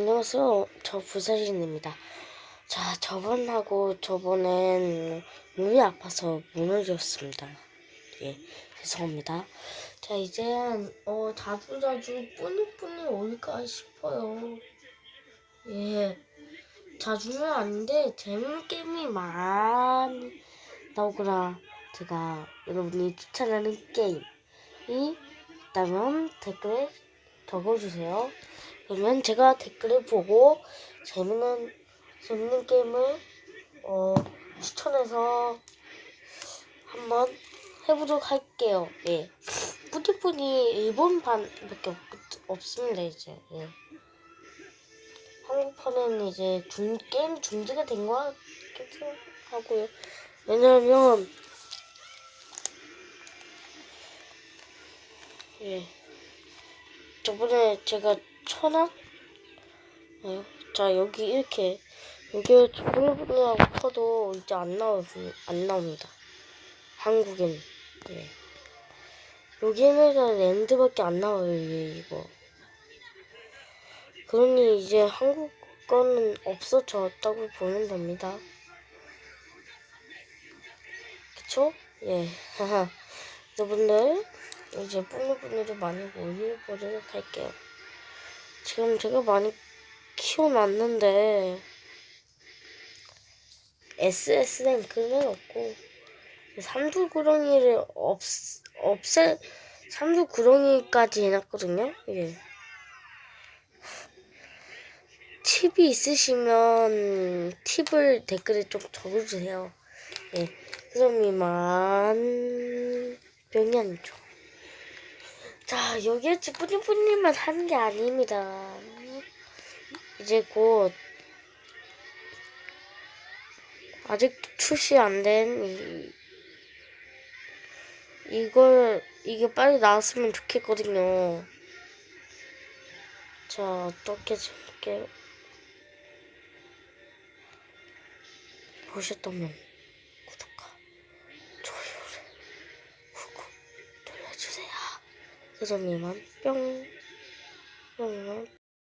안녕하세요. 저 부사진입니다. 자, 저번하고 저번엔 몸이 아파서 무너졌습니다. 예, 죄송합니다. 자, 이젠, 어, 자주자주 뿌니뿌니 올까 싶어요. 예, 자주는 아닌데, 재밌는 게임이 많이 나오거나, 제가 여러분이 추천하는 게임이 있다면 댓글에 적어주세요. 그러면 제가 댓글을 보고 재밌는 재밌는 게임을 어, 추천해서 한번 해보도록 할게요. 예. 뿌디뿌디 일본판밖에 없, 없습니다 이제. 예. 한국판은 이제 중 게임 중지가 된거 같기도 하고요. 왜냐면 예. 저번에 제가 천 원? 네. 자 여기 이렇게 여기 초콜릿하고 커도 이제 안 나오 안 나옵니다. 한국엔 네. 여기는 랜드밖에 안 나와요 이거. 그러니 이제 한국 거는 없어졌다고 보면 됩니다. 그쵸? 예. 여러분들 이제 뿡글뿡글을 많이 올려보도록 할게요. 지금 제가 많이 키워놨는데 SS 랭크는 없고 삼두 구렁이를 없 없애 삼두 구렁이까지 해놨거든요. 예. 팁이 있으시면 팁을 댓글에 좀 적어주세요. 예. 그럼 이만 병이 아니죠. 자, 여기에 뿌님뿌님만 하는 게 아닙니다. 이제 곧 아직 출시 안된 이, 이걸 이게 빨리 나왔으면 좋겠거든요. 자, 어떻게 재밌게 보셨다면 표정이만 뿅 뿅.